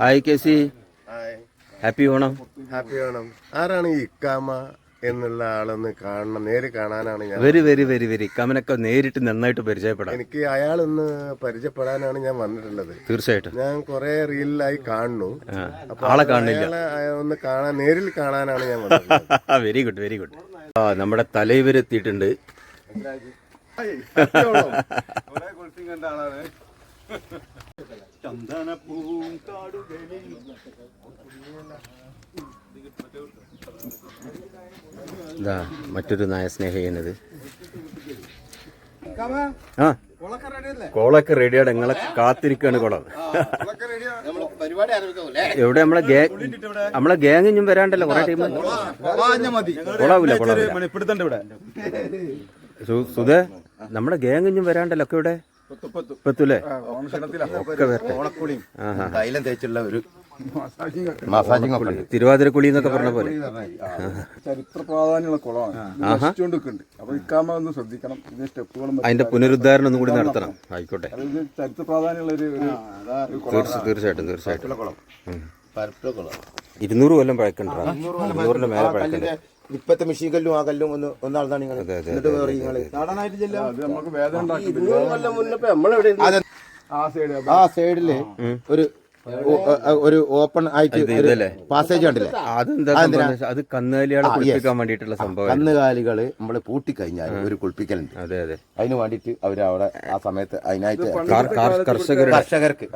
Hi K C hi happy Onam happy Onam ആരാണ് ഈ ഇക്കാമ എന്നുള്ള ആളൊന്ന് കാണണം നേര് കാണാനാണ് ഞാൻ വെരി വെരി വെരി വെരി കമനൊക്കെ നേരിട്ട് നന്നായിട്ട് പരിചയപ്പെടാം എനിക്ക് അയാളൊന്ന് പരിചയപ്പെടാനാണ് ഞാൻ വന്നിട്ടുള്ളത് തീർച്ചയായിട്ടും ഞാൻ കുറെ റീലിലായി കാണുന്നു ആളെ കാണില്ല ഒന്ന് കാണാൻ നേരിൽ കാണാനാണ് ഞാൻ വന്നിട്ടുള്ളത് വെരി ഗുഡ് വെരി ഗുഡ് ആ നമ്മുടെ തലൈവരെത്തിയിട്ടുണ്ട് കുറെ കുളിച്ചും കണ്ട ആളാണ് ചന്ദനപ്പൂവും കാടുകളിൽ. ഇതാ മറ്റൊരു നായ സ്നേഹിക്കുന്നത് ആ. കോളൊക്കെ റെഡിയാണ് നിങ്ങളെ കാത്തിരിക്കാണ് കുളം. എവിടെ നമ്മളെ നമ്മളെ ഗ്യാങ് ഇഞ്ഞും വരാണ്ടല്ലോ? കുറെ ടീം കൊളാവില്ല കൊളാവൂല കൊളാവൂല ഇവിടെ. സു- സുധേ നമ്മുടെ ഗ്യാങ് ഇഞ്ഞും വരാണ്ടല്ലോ? ഒക്കെ ഇവിടെ. ആഹാ. തൈലം തേച്ചുള്ള ഒരു മസാജിംഗ് ഒക്കെ. ഉണ്ട്. തിരുവാതിരക്കുളി എന്നൊക്കെ പറഞ്ഞ പോലെ. ചരിത്ര പ്രാധാന്യമുള്ള കുളമാണ്. അപ്പൊ ഇക്കാമ ഒന്ന് ശ്രദ്ധിക്കണം. ഇതിന്റെ സ്റ്റെപ്പുകളും അതിന്റെ പുനരുദ്ധാരണം ഒന്നും കൂടി നടത്തണം. ആയിക്കോട്ടെ. ഇത് ചരിത്ര പ്രാധാന്യമുള്ള ഒരു കുളം. തീർച്ച തീർച്ചയായിട്ടും ഇരുന്നൂറ് കൊല്ലം പഴക്കണ്ടാ? ഇരുന്നൂറിന്റെ മേലെ പഴക്കണ്ട ഇപ്പത്തെ മെഷീൻ കല്ലും ആ കല്ലും ഒന്ന് ഒന്നാളതാണ് നിങ്ങൾ എന്നിട്ട് വേറെ നിങ്ങൾ ആ സൈഡ് ആ സൈഡിൽ ഒരു ഒരു ഓപ്പൺ ആയിട്ട്? പാസേജ് കണ്ടില്ലേ? അത് കന്നുകാലികളെ കുളിപ്പിക്കാൻ വേണ്ടിയിട്ടുള്ള സംഭവം കന്നുകാലികൾ നമ്മൾ പൂട്ടിക്കഴിഞ്ഞാൽ ഒരു കുളിപ്പിക്കലുണ്ട്. അതെ അതെ. അതിന് വേണ്ടിട്ട് അവർ അവിടെ ആ സമയത്ത് അതിനായിട്ട് കർഷകർക്ക്.